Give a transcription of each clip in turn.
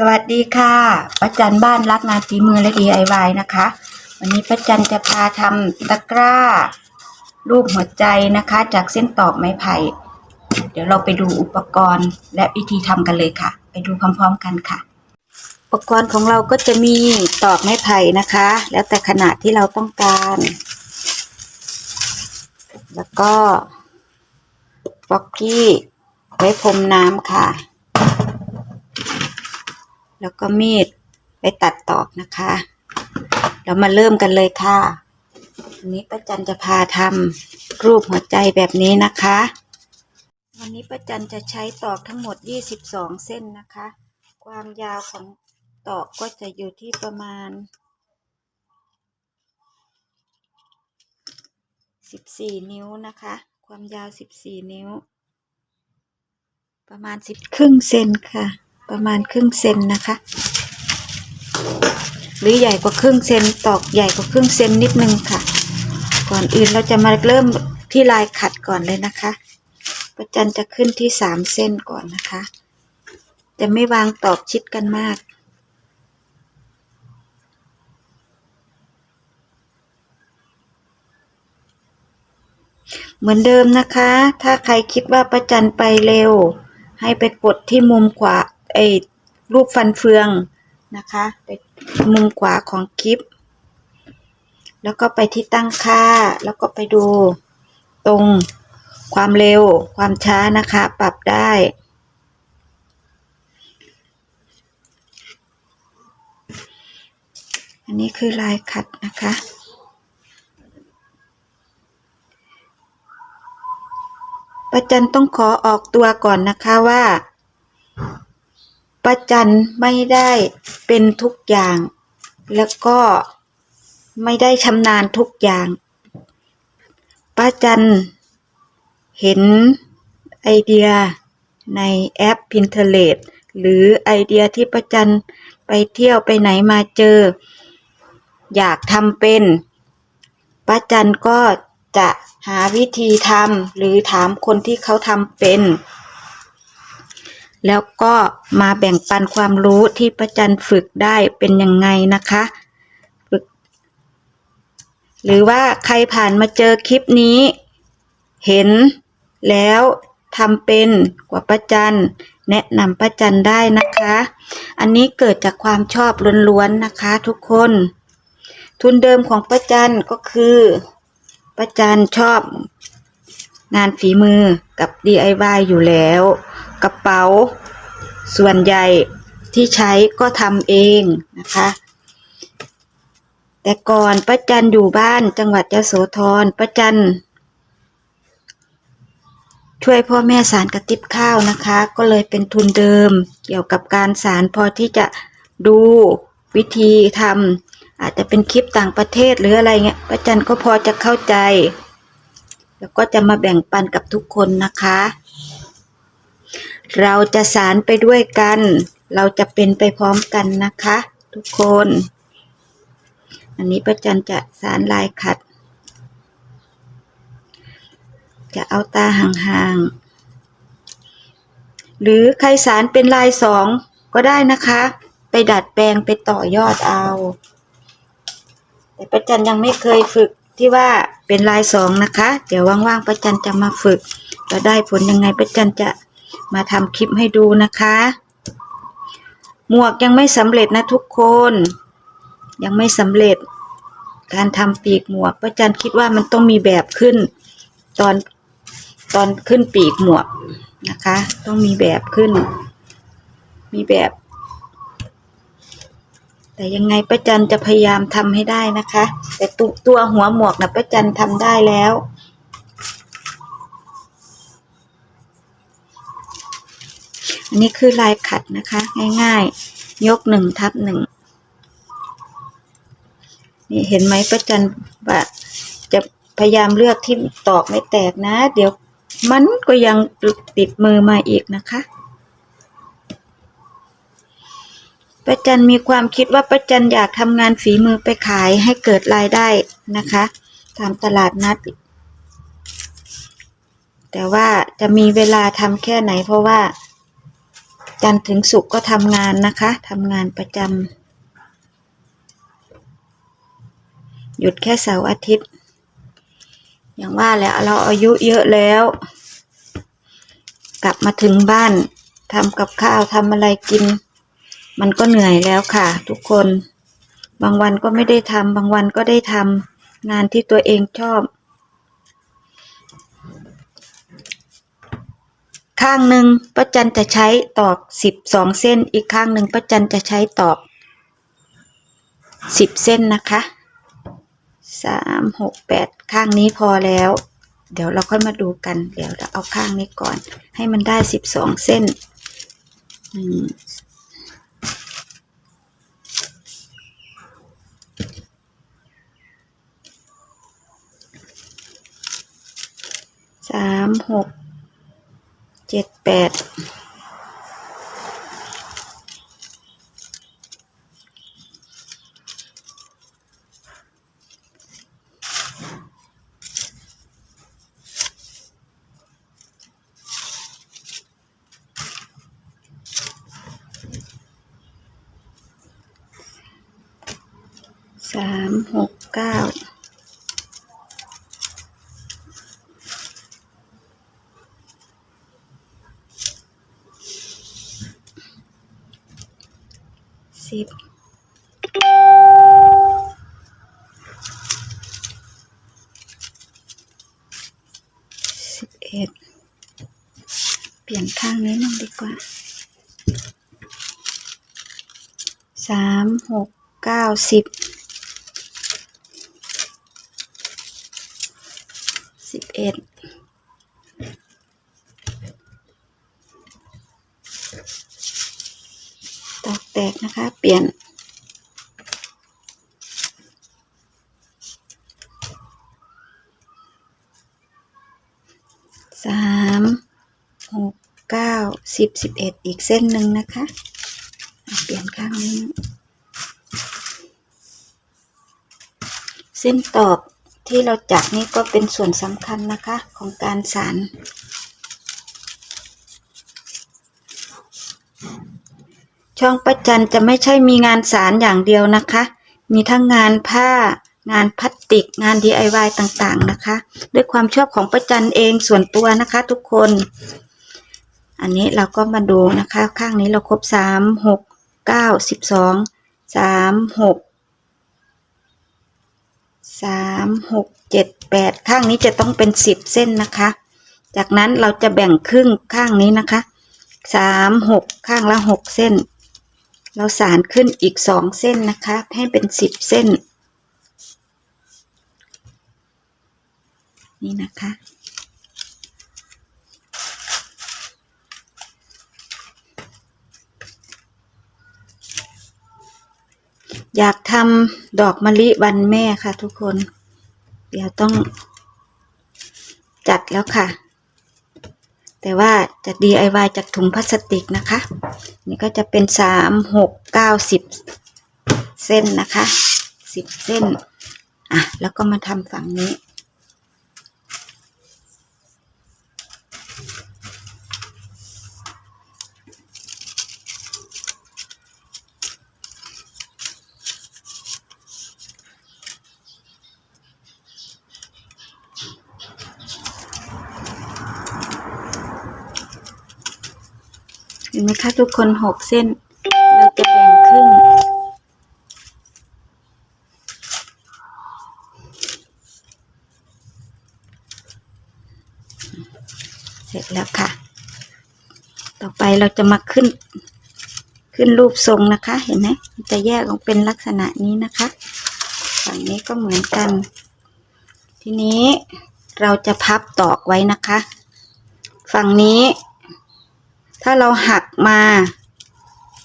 สวัสดีค่ะป้าจันบ้านรักงานฝีมือและ DIY นะคะ วันนี้ป้าจันจะพาทำตะกร้า รูปหัวใจนะคะ จากเส้นตอกไม้ไผ่ เดี๋ยวเราไปดูอุปกรณ์และวิธีทำกันเลยค่ะ ไปดูพร้อมๆกันค่ะ อุปกรณ์ของเราก็จะมีตอกไม้ไผ่นะคะ แล้วแต่ขนาดที่เราต้องการ แล้วก็ฟอกกี้ไว้พรมน้ำค่ะ แล้วก็มีดไปตัดตอกนะคะ เรามาเริ่มกันเลยค่ะวันนี้ป้าจันจะพาทำรูปหัวใจแบบนี้นะคะ วันนี้ป้าจันจะใช้ตอกทั้งหมด 22 เส้นนะคะ ความยาวของตอกก็จะอยู่ที่ประมาณ 14 นิ้วนะคะ ความยาว 14 นิ้ว ประมาณ 10 ครึ่งเซนค่ะ ประมาณครึ่งเซนนะคะ หรือใหญ่กว่าครึ่งเซนตอกใหญ่กว่าครึ่งเซนนิดนึงค่ะ ก่อนอื่นเราจะมาเริ่มที่ลายขัดก่อนเลยนะคะประจันจะขึ้นที่สามเส้นก่อนนะคะ จะไม่วางตอกชิดกันมากเหมือนเดิมนะคะ ถ้าใครคิดว่าประจันไปเร็ว ให้ไปกดที่มุมขวา ไอ้รูปฟันเฟืองนะคะไปมุมขวาของคลิป แล้วก็ไปที่ตั้งค่า แล้วก็ไปดูตรงความเร็วความช้านะคะ ปรับได้ อันนี้คือลายขัดนะคะประจันต้องขอออกตัวก่อนนะคะว่า ประจันไม่ได้เป็นทุกอย่าง แล้วก็ไม่ได้ชำนาญทุกอย่างป้าจันเห็นไอเดียในแอป Pinterest หรือไอเดียที่ประจันไปเที่ยวไปไหนมาเจอ อยากทำเป็นป้าจันก็จะหาวิธีทำหรือถามคนที่เขาทำเป็น แล้วก็มาแบ่งปันความรู้ที่ประจันฝึกได้เป็นยังไงนะคะฝึก หรือว่าใครผ่านมาเจอคลิปนี้ เห็นแล้วทำเป็นกว่าประจันแนะนำประจันได้นะคะ อันนี้เกิดจากความชอบล้วนๆนะคะ ทุกคน ทุนเดิมของประจันก็คือประจันชอบงานฝีมือกับ DIY อยู่แล้ว กระเป๋า ส่วนใหญ่ที่ใช้ก็ทำเองนะคะ แต่ก่อนป้าจันอยู่บ้านจังหวัดยะโสธรป้าจันช่วยพ่อแม่สารกระติบข้าวนะคะ ก็เลยเป็นทุนเดิมเกี่ยวกับการสารพอที่จะดูวิธีทำอาจจะเป็นคลิปต่างประเทศหรืออะไรเงี้ยป้าจันก็พอจะเข้าใจ แล้วก็จะมาแบ่งปันกับทุกคนนะคะ เราจะสารไปด้วยกัน เราจะเป็นไปพร้อมกันนะคะ ทุกคน อันนี้ประจันจะสารลายขัด จะเอาตาห่างๆ หรือใครสารเป็นลายสองก็ได้นะคะ ไปดัดแปลงไปต่อยอดเอา แต่ประจันยังไม่เคยฝึกที่ว่าเป็นลายสองนะคะ เดี๋ยวว่างๆประจันจะมาฝึกจะได้ผลยังไงประจันจะ มาทำคลิปให้ดูนะคะ หมวกยังไม่สำเร็จนะทุกคน ยังไม่สำเร็จ การทำปีกหมวกประจันคิดว่ามันต้องมีแบบขึ้น ตอนตอนขึ้นปีกหมวกนะคะ ต้องมีแบบขึ้น มีแบบ แต่ยังไงป้าจันจะพยายามทำให้ได้นะคะ แต่ตัวตัวหัวหมวกนะป้าจันทำได้แล้ว อันนี้คือลายขัดนะคะ ง่ายๆ ยกหนึ่งทับหนึ่งนี่เห็นไหมป้าจันว่าจะพยายามเลือกที่ตอกไม่แตกนะ เดี๋ยวมันก็ยังติดมือมาอีกนะคะป้าจันมีความคิดว่าป้าจันอยากทำงานฝีมือไปขายให้เกิดรายได้นะคะตามตลาดนัด แต่ว่าจะมีเวลาทำแค่ไหนเพราะว่า จันทร์ถึงศุกร์ก็ทำงานนะคะทำงานประจำหยุดแค่เสาร์อาทิตย์ อย่างว่าแล้วเราอายุเยอะแล้ว กลับมาถึงบ้านทำกับข้าวทำอะไรกิน มันก็เหนื่อยแล้วค่ะ ทุกคน บางวันก็ไม่ได้ทำบางวันก็ได้ทำงานที่ตัวเองชอบ ข้างหนึ่งป้าจันจะใช้ตอกสิบสองเส้น อีกข้างหนึ่งป้าจันจะใช้ตอกสิบเส้นนะคะสามหกแปดข้างนี้พอแล้ว เดี๋ยวเราค่อยมาดูกัน เดี๋ยวเราเอาข้างนี้ก่อน ให้มันได้สิบสองเส้นสามหก เจ็ดแปดสามหกเก้า สิบสิบเอ็ดเปลี่ยน ข้างนี้มั่งดีกว่าสามหกเก้าสิบสิบเอ็ดตอกแตกนะคะ เปลี่ยน สามหกเก้า สิบสิบเอ็ดอีกเส้นหนึ่งนะคะ เปลี่ยนข้างนี้ เส้นตอกที่เราจับนี่ก็เป็นส่วนสำคัญนะคะของการสานช่องประจันจะไม่ใช่มีงานสารอย่างเดียวนะคะ มีทั้งงานผ้างานพลาสติกงาน DIY ต่างๆนะคะ ด้วยความชอบของประจันเองส่วนตัวนะคะทุกคน อันนี้เราก็มาดูนะคะ ข้างนี้เราครบสามหกเก้าสิบสองสามหกสามหกเจ็ดแปดข้างนี้จะต้องเป็นสิบเส้นนะคะ จากนั้นเราจะแบ่งครึ่งข้างนี้นะคะสามหกข้างละหกเส้น เราสารขึ้นอีกสองเส้นนะคะ ให้เป็นสิบเส้น นี่นะคะ อยากทำดอกมะลิวันแม่ค่ะทุกคน เดี๋ยวต้องจัดแล้วค่ะ แต่ว่าจะ DIY จากถุงพลาสติกนะคะ นี่ก็จะเป็นสามหกเก้าสิบเส้นนะคะสิบเส้น อะ แล้วก็มาทำฝั่งนี้ ห็นไหมคะทุกคนหกเส้น เราจะแบ่งครึ่ง เสร็จแล้วค่ะ ต่อไปเราจะมาขึ้น ขึ้นรูปทรงนะคะ เห็นไหมมันจะแยกออกเป็นลักษณะนี้นะคะ ฝั่งนี้ก็เหมือนกัน ทีนี้เราจะพับตอกไว้นะคะ ฝั่งนี้ ถ้าเราหักมา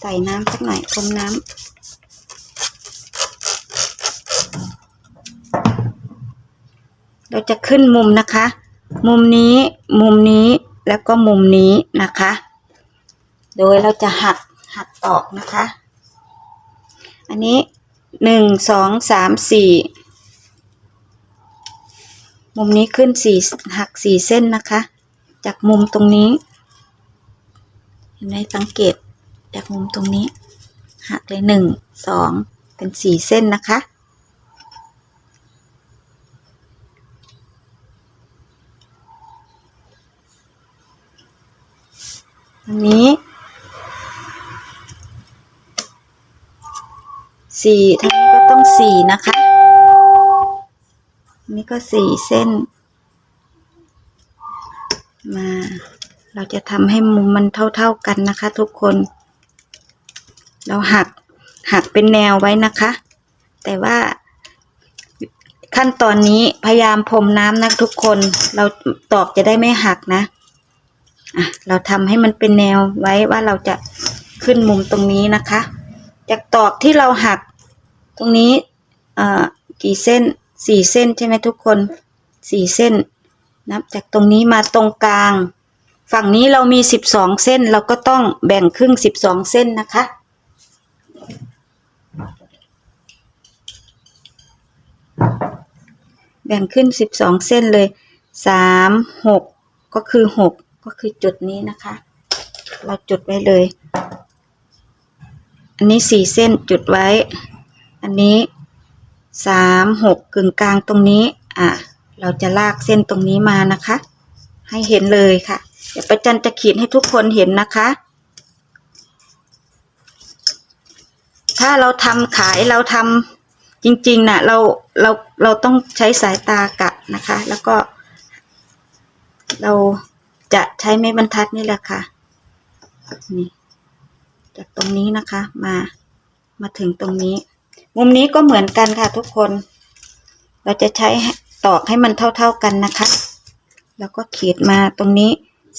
ใส่น้ำสักหน่อยพรมน้ำเราจะขึ้นมุมนะคะ มุมนี้มุมนี้แล้วก็มุมนี้นะคะ โดยเราจะหักหักตอกนะคะ อันนี้หนึ่งสองสามสี่มุมนี้ขึ้นสี่หักสี่เส้นนะคะ จากมุมตรงนี้ เห็นไหมสังเกตจากมุมตรงนี้ หักเลยหนึ่งสองเป็นสี่เส้นนะคะ อันนี้สี่ทางนี้ก็ต้องสี่นะคะนนี้ก็สี่เส้น มา เราจะทำให้มุมมันเท่าๆกันนะคะ ทุกคน เราหักหักเป็นแนวไว้นะคะ แต่ว่าขั้นตอนนี้พยายามพรมน้ำนะทุกคน เราตอกจะได้ไม่หักนะอะเราทำให้มันเป็นแนวไว้ว่าเราจะขึ้นมุมตรงนี้นะคะ จากตอกที่เราหักตรงนี้เอ่อกี่เส้นสี่เส้นใช่ไหมทุกคนสี่เส้น นับจากตรงนี้มาตรงกลาง ฝั่งนี้เรามีสิบสองเส้นเราก็ต้องแบ่งครึ่งสิบสองเส้นนะคะ แบ่งขึ้นสิบสองเส้นเลยสามหกก็คือหกก็คือจุดนี้นะคะ เราจุดไว้เลย อันนี้สี่เส้นจุดไว้ อันนี้สามหกกึ่งกลางตรงนี้ อะ เราจะลากเส้นตรงนี้มานะคะ ให้เห็นเลยค่ะ เดี๋ยวประจันจะขีดให้ทุกคนเห็นนะคะ ถ้าเราทำขายเราทำจริงๆน่ะเราเราเราต้องใช้สายตากะนะคะ แล้วก็ เราจะใช้ไม้บรรทัดนี่แหละค่ะนี่จากตรงนี้นะคะมามาถึงตรงนี้ มุมนี้ก็เหมือนกันค่ะทุกคน เราจะใช้ตอกให้มันเท่าๆกันนะคะ แล้วก็ขีดมาตรงนี้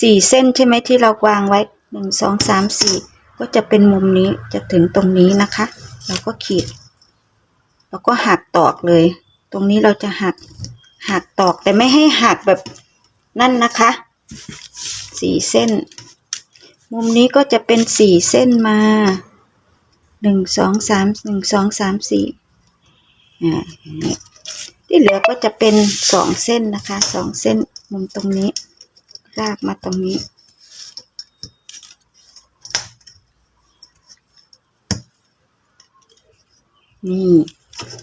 สี่เส้นใช่ไหมที่เราวางไว้หนึ่งสองสามสี่ก็จะเป็นมุมนี้จะถึงตรงนี้นะคะ เราก็ขีดแล้วก็หักตอกเลย ตรงนี้เราจะหักหักตอกแต่ไม่ให้หักแบบนั่นนะคะสี่เส้น มุมนี้ก็จะเป็นสี่เส้นมาหนึ่งสองสามหนึ่งสองสามสี่อ่าที่เหลือก็จะเป็นสองเส้นนะคะสองเส้นมุมตรงนี้ ลากมาตรงนี้ นี่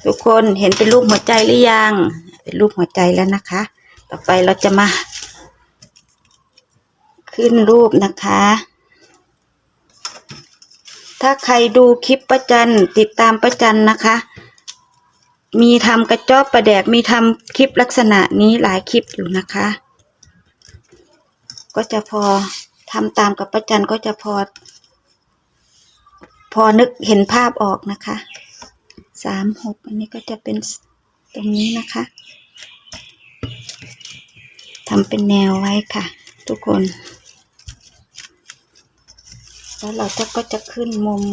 ทุกคนเห็นเป็นรูปหัวใจหรือยัง เป็นรูปหัวใจแล้วนะคะ ต่อไปเราจะมา ขึ้นรูปนะคะ ถ้าใครดูคลิปประจันติดตามประจันนะคะ มีทำกระจอบประแดกมีทำคลิปลักษณะนี้หลายคลิปอยู่นะคะ ก็จะพอทำตามกับประจันก็จะพอ พอนึกเห็นภาพออกนะคะสามหกอันนี้ก็จะเป็นตรงนี้นะคะทำเป็นแนวไว้ค่ะ ทุกคน แล้วเราก็จะขึ้นมุม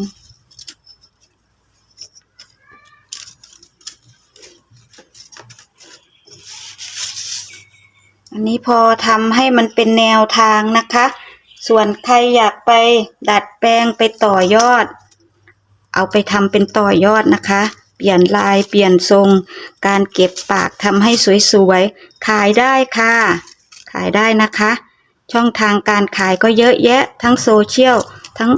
นนี้พอทำให้มันเป็นแนวทางนะคะ ส่วนใครอยากไปดัดแปลงไปต่อยอด เอาไปทำเป็นต่อยอดนะคะ เปลี่ยนลายเปลี่ยนทรง การเก็บปากทำให้สวยๆ ขายได้ค่ะ ขายได้นะคะ ช่องทางการขายก็เยอะแยะ ทั้งโซเชียล ทั้ง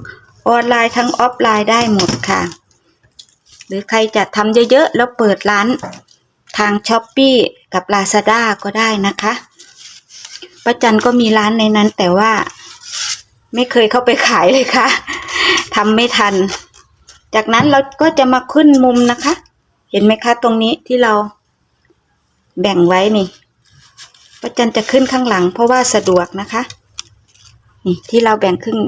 ออนไลน์ทั้งออฟไลน์ได้หมดค่ะ หรือใครจะทำเยอะๆ แล้วเปิดร้านทางช้อปปีกับ Lazada ก็ได้นะคะ ประจันก็มีร้านในนั้น แต่ว่าไม่เคยเข้าไปขายเลยค่ะทำไม่ทัน จากนั้นเราก็จะมาขึ้นมุมนะคะ เห็นไหมคะ ตรงนี้ที่เราแบ่งไว้นี่ประจันจะขึ้นข้างหลัง เพราะว่าสะดวกนะคะ นี่ที่เราแบ่งครึ่ง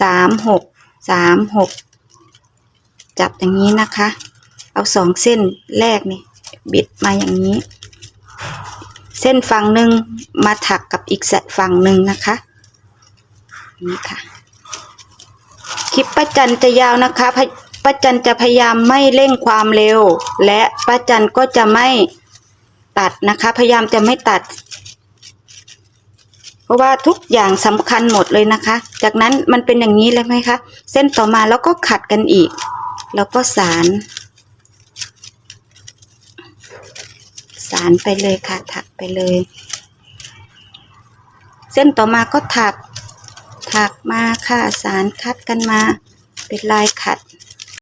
สามหกสามหกจับอย่างนี้นะคะ เอาสองเส้นแรกนี่บิดมาอย่างนี้ เส้นฝั่งหนึ่งมาถักกับอีกฝั่งหนึ่งนะคะนี่ค่ะคลิปป้าจันจะยาวนะคะพะป้าจันจะพยายามไม่เร่งความเร็ว และป้าจันก็จะไม่ตัดนะคะ พยายามจะไม่ตัด เพราะว่าทุกอย่างสำคัญหมดเลยนะคะ จากนั้นมันเป็นอย่างนี้เลยไหมคะ เส้นต่อมาแล้วก็ขัดกันอีก แล้วก็สาร สารไปเลยค่ะ ถักไปเลย เส้นต่อมาก็ถัก ถักมาค่ะ สารคัดกันมา เป็นลายขัด